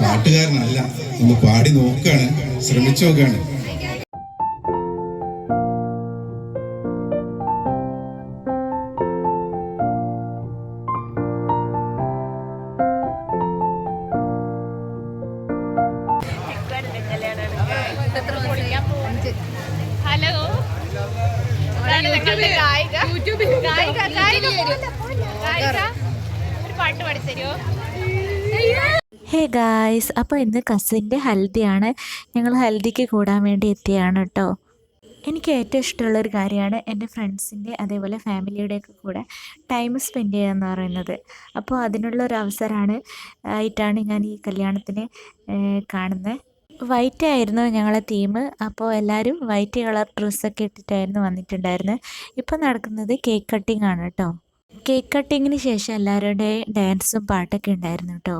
പാട്ടുകാരനല്ല ഒന്ന് പാടി നോക്കുകയാണ് ശ്രമിച്ചു നോക്കുകയാണ് ഹലോ ഗായിക. ഒരു പാട്ട് പാടിത്തരുമോ ഹേ ഗായ്സ് അപ്പോൾ ഇന്ന് കസിന്റെ ഹൽദിയാണ്. ഞങ്ങൾ ഹൽദിക്ക് കൂടാൻ വേണ്ടി എത്തിയാണ് കേട്ടോ. എനിക്ക് ഏറ്റവും ഇഷ്ടമുള്ളൊരു കാര്യമാണ് എന്റെ ഫ്രണ്ട്സിന്റെ അതേപോലെ ഫാമിലിയുടെയൊക്കെ കൂടെ ടൈം സ്പെൻഡ് ചെയ്യുക എന്ന് പറയുന്നത്. അപ്പോൾ അതിനുള്ള ഒരു അവസരമാണ് ആയിട്ടാണ് ഞാൻ ഈ കല്യാണത്തിന് കാണുന്നത് വൈറ്റ് ആയിരുന്നു ഞങ്ങളെ തീം അപ്പോൾ എല്ലാവരും വൈറ്റ് കളർ ഡ്രസ്സൊക്കെ ഇട്ടിട്ടായിരുന്നു വന്നിട്ടുണ്ടായിരുന്നത് ഇപ്പോൾ നടക്കുന്നത് കേക്ക് കട്ടിംഗ് ആണ് കേട്ടോ. കേക്ക് കട്ടിങ്ങിന് ശേഷം എല്ലാവരുടെ ഡാൻസും പാട്ടൊക്കെ ഉണ്ടായിരുന്നു കേട്ടോ.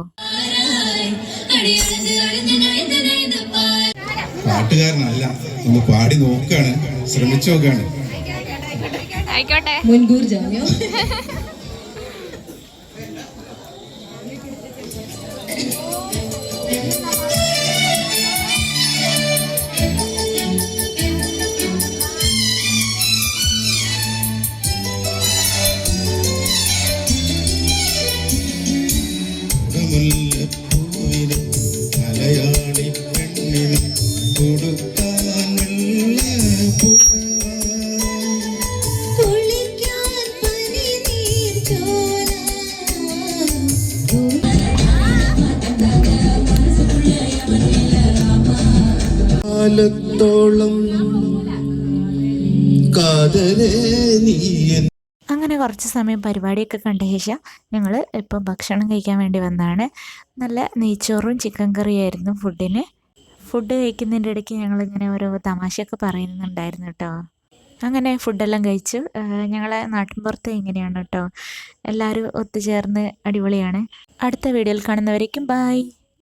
പാട്ടുകാരനല്ല ഒന്ന് പാടി നോക്കാണ് ശ്രമിച്ചു നോക്കാണ്. ആയിക്കോട്ടെ. മുൻകൂർ ജാമ്യം മുല്ലപ്പൂവിന് മലയാളി പെണ്ണിന് കൊടുക്കാൻ കാലത്തോളം കാതലേ നീ അങ്ങനെ കുറച്ച് സമയം പരിപാടിയൊക്കെ കണ്ട ശേഷം ഞങ്ങൾ ഇപ്പം ഭക്ഷണം കഴിക്കാൻ വേണ്ടി വന്നതാണ് നല്ല നെയ്ച്ചോറും ചിക്കൻ കറിയായിരുന്നു ഫുഡിന് ഫുഡ് കഴിക്കുന്നതിന്റെ ഇടയ്ക്ക് ഞങ്ങളിങ്ങനെ ഓരോ തമാശയൊക്കെ പറയുന്നുണ്ടായിരുന്നു കേട്ടോ അങ്ങനെ ഫുഡെല്ലാം കഴിച്ചു. ഞങ്ങളെ നാട്ടിൻപുറത്ത് ഇങ്ങനെയാണ് കേട്ടോ എല്ലാവരും ഒത്തുചേർന്ന് അടിപൊളിയാണ്. അടുത്ത വീഡിയോയിൽ കാണുന്നവരേക്കും ബായ്